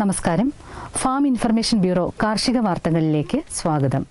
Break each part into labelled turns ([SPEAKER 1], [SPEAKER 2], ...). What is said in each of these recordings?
[SPEAKER 1] നമസ്കാരം. Farm information bureau കാർഷിക വാർത്തകളിലേക്ക് സ്വാഗതം.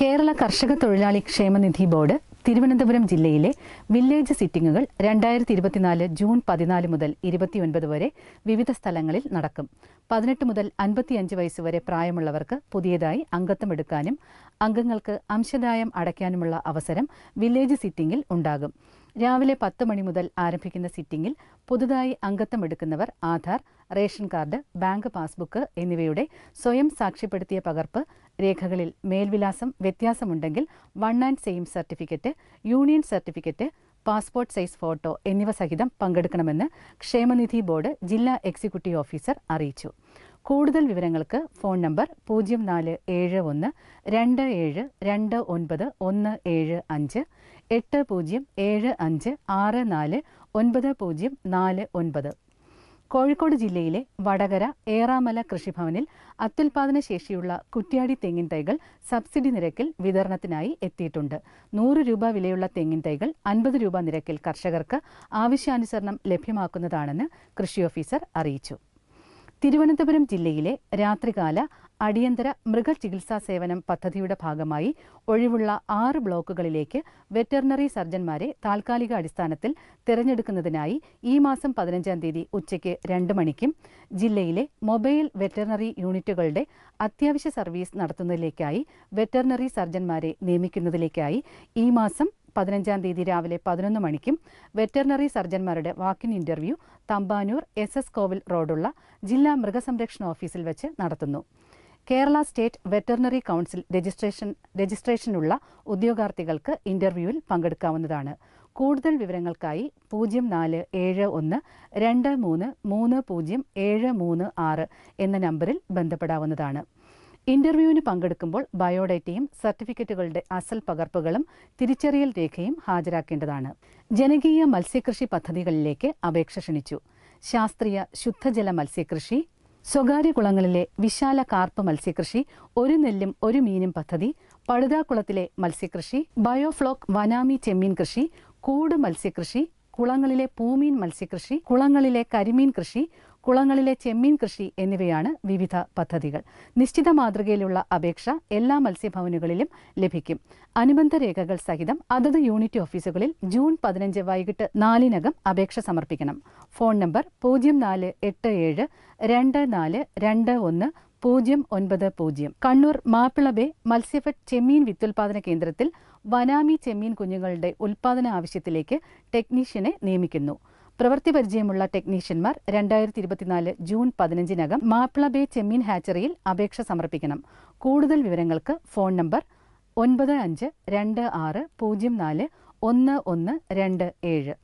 [SPEAKER 1] കേരള കർഷക തൊഴിലാളി ക്ഷേമനിധി ബോർഡ് തിരുവനന്തപുരം ജില്ലയിലെ വില്ലേജ് സിറ്റിംഗുകൾ രണ്ടായിരത്തി ഇരുപത്തിനാല് ജൂൺ പതിനാല് മുതൽ ഇരുപത്തിയൊൻപത് വരെ വിവിധ സ്ഥലങ്ങളിൽ നടക്കും. പതിനെട്ട് മുതൽ അൻപത്തിയഞ്ച് വയസ്സ് വരെ പ്രായമുള്ളവർക്ക് പുതിയതായി അംഗത്വം എടുക്കാനും അംഗങ്ങൾക്ക് അംശദായം അടയ്ക്കാനുമുള്ള അവസരം വില്ലേജ് സിറ്റിംഗിൽ ഉണ്ടാകും. രാവിലെ പത്ത് മണി മുതൽ ആരംഭിക്കുന്ന സിറ്റിംഗിൽ പുതുതായി അംഗത്വം എടുക്കുന്നവർ Aadhaar ration card bank passbook എന്നിവയുടെ സ്വയം സാക്ഷ്യപ്പെടുത്തിയ പകർപ്പ് രേഖകളിൽ മേൽവിലാസം വ്യത്യാസമുണ്ടെങ്കിൽ one and same certificate union certificate passport size photo എന്നിവ സഹിതം പങ്കെടുക്കണമെന്ന് ക്ഷേമനിധി ബോർഡ് ജില്ലാ എക്സിക്യൂട്ടീവ് ഓഫീസർ അറിയിച്ചു. കൂടുതൽ വിവരങ്ങൾക്ക് ഫോൺ നമ്പർ പൂജ്യം നാല് ഏഴ് ഒന്ന് രണ്ട് ഏഴ് രണ്ട് ഒൻപത് ഒന്ന് ഏഴ് അഞ്ച് എട്ട് പൂജ്യം ഏഴ് അഞ്ച് ആറ് നാല് ഒൻപത് പൂജ്യം നാല് ഒൻപത്. കോഴിക്കോട് ജില്ലയിലെ വടകര ഏറാമല കൃഷിഭവനിൽ അത്യുൽപാദന ശേഷിയുള്ള കുറ്റ്യാടി തെങ്ങിൻ തൈകൾ സബ്സിഡി നിരക്കിൽ വിതരണത്തിനായി എത്തിയിട്ടുണ്ട്. നൂറ് രൂപ വിലയുള്ള തെങ്ങിൻ തൈകൾ അൻപത് രൂപ നിരക്കിൽ കർഷകർക്ക് ആവശ്യാനുസരണം ലഭ്യമാക്കുന്നതാണെന്ന് കൃഷി ഓഫീസർ അറിയിച്ചു. തിരുവനന്തപുരം ജില്ലയിലെ രാത്രികാല അടിയന്തര മൃഗചികിത്സാ സേവനം പദ്ധതിയുടെ ഭാഗമായി ഒഴിവുള്ള ആറ് ബ്ലോക്കുകളിലേക്ക് വെറ്ററിനറി സർജൻമാരെ താൽക്കാലിക അടിസ്ഥാനത്തിൽ തിരഞ്ഞെടുക്കുന്നതിനായി ഈ മാസം പതിനഞ്ചാം തീയതി ഉച്ചയ്ക്ക് രണ്ട് മണിക്കും ജില്ലയിലെ മൊബൈൽ വെറ്ററിനറി യൂണിറ്റുകളുടെ അത്യാവശ്യ സർവീസ് നടത്തുന്നതിലേക്കായി വെറ്ററിനറി സർജൻമാരെ നിയമിക്കുന്നതിലേക്കായി ഈ മാസം പതിനഞ്ചാം തീയതി രാവിലെ പതിനൊന്ന് മണിക്കും veterinary സർജന്മാരുടെ walk in interview Thampanoor S S കോവിൽ റോഡുള്ള ജില്ലാ മൃഗസംരക്ഷണ ഓഫീസിൽ വെച്ച് നടത്തുന്നു. Kerala state veterinary council registration രജിസ്ട്രേഷനുള്ള ഉദ്യോഗാർത്ഥികൾക്ക് ഇന്റർവ്യൂവിൽ പങ്കെടുക്കാവുന്നതാണ്. കൂടുതൽ വിവരങ്ങൾക്കായി പൂജ്യം നാല് ഏഴ് ഒന്ന് രണ്ട് മൂന്ന് മൂന്ന് പൂജ്യം ഏഴ് മൂന്ന് ആറ് എന്ന നമ്പറിൽ ബന്ധപ്പെടാവുന്നതാണ്. ഇന്റർവ്യൂവിന് പങ്കെടുക്കുമ്പോൾ ബയോഡേറ്റയും സർട്ടിഫിക്കറ്റുകളുടെ അസൽ പകർപ്പുകളും തിരിച്ചറിയൽ രേഖയും ഹാജരാക്കേണ്ടതാണ്. ജനകീയ മത്സ്യകൃഷി പദ്ധതികളിലേക്ക് അപേക്ഷ ക്ഷണിച്ചു. ശാസ്ത്രീയ ശുദ്ധജല മത്സ്യകൃഷി സ്വകാര്യ കുളങ്ങളിലെ വിശാല കാർപ്പ് മത്സ്യകൃഷി ഒരു നെല്ലും ഒരു മീനും പദ്ധതി പഴുതാക്കുളത്തിലെ മത്സ്യകൃഷി ബയോഫ്ലോക്ക് വനാമി ചെമ്മീൻ കൃഷി കൂട് മത്സ്യകൃഷി കുളങ്ങളിലെ പൂമീൻ മത്സ്യകൃഷി കുളങ്ങളിലെ കരിമീൻ കൃഷി കുളങ്ങളിലെ ചെമ്മീൻ കൃഷി എന്നിവയാണ് വിവിധ പദ്ധതികൾ. നിശ്ചിത മാതൃകയിലുള്ള അപേക്ഷ എല്ലാ മത്സ്യഭവനുകളിലും ലഭിക്കും. അനുബന്ധ രേഖകൾ സഹിതം അതത് യൂണിറ്റ് ഓഫീസുകളിൽ ജൂൺ പതിനഞ്ച് വൈകിട്ട് നാലിനകം അപേക്ഷ സമർപ്പിക്കണം. ഫോൺ നമ്പർ പൂജ്യം നാല് എട്ട് ഏഴ് രണ്ട് നാല് രണ്ട് ഒന്ന് പൂജ്യം ഒൻപത് പൂജ്യം. കണ്ണൂർ മാപ്പിള ബേ മത്സ്യഫെഡ് ചെമ്മീൻ വിത്തുൽപാദന കേന്ദ്രത്തിൽ വനാമി ചെമ്മീൻ കുഞ്ഞുങ്ങളുടെ ഉൽപാദന ആവശ്യത്തിലേക്ക് ടെക്നീഷ്യനെ നിയമിക്കുന്നു. പ്രവൃത്തി പരിചയമുള്ള ടെക്നീഷ്യന്മാർ രണ്ടായിരത്തി ഇരുപത്തിനാല് ജൂൺ പതിനഞ്ചിനകം മാപ്പിള ബേ ചെമ്മീൻ ഹാച്ചറിയിൽ അപേക്ഷ സമർപ്പിക്കണം. കൂടുതൽ വിവരങ്ങൾക്ക് ഫോൺ നമ്പർ ഒൻപത് അഞ്ച് രണ്ട് ആറ് പൂജ്യം നാല് ഒന്ന് ഒന്ന് രണ്ട് ഏഴ്.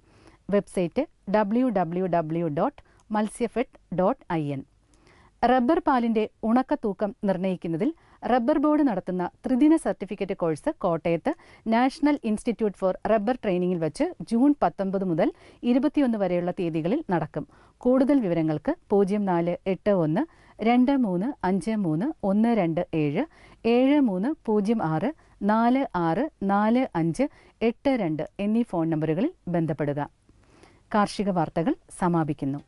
[SPEAKER 1] Website W W W dot Matsyafed dot I N rubber പാലിന്റെ ഉണക്കത്തൂക്കം നിർണയിക്കുന്നതിൽ റബ്ബർ ബോർഡ് നടത്തുന്ന ത്രിദിന സർട്ടിഫിക്കറ്റ് കോഴ്സ് കോട്ടയത്ത് നാഷണൽ ഇൻസ്റ്റിറ്റ്യൂട്ട് ഫോർ റബ്ബർ ട്രെയിനിങ്ങിൽ വെച്ച് ജൂൺ പത്തൊമ്പത് മുതൽ ഇരുപത്തിയൊന്ന് വരെയുള്ള തീയതികളിൽ നടക്കും. കൂടുതൽ വിവരങ്ങൾക്ക് പൂജ്യം നാല് എട്ട് ഒന്ന് രണ്ട് മൂന്ന് അഞ്ച് മൂന്ന് ഒന്ന് രണ്ട് ഏഴ് ഏഴ് മൂന്ന് പൂജ്യം ആറ് നാല് ആറ് നാല് അഞ്ച് എട്ട് രണ്ട് എന്നീ ഫോൺ നമ്പറുകളിൽ ബന്ധപ്പെടുക. കാർഷിക വാർത്തകൾ സമാപിക്കുന്നു.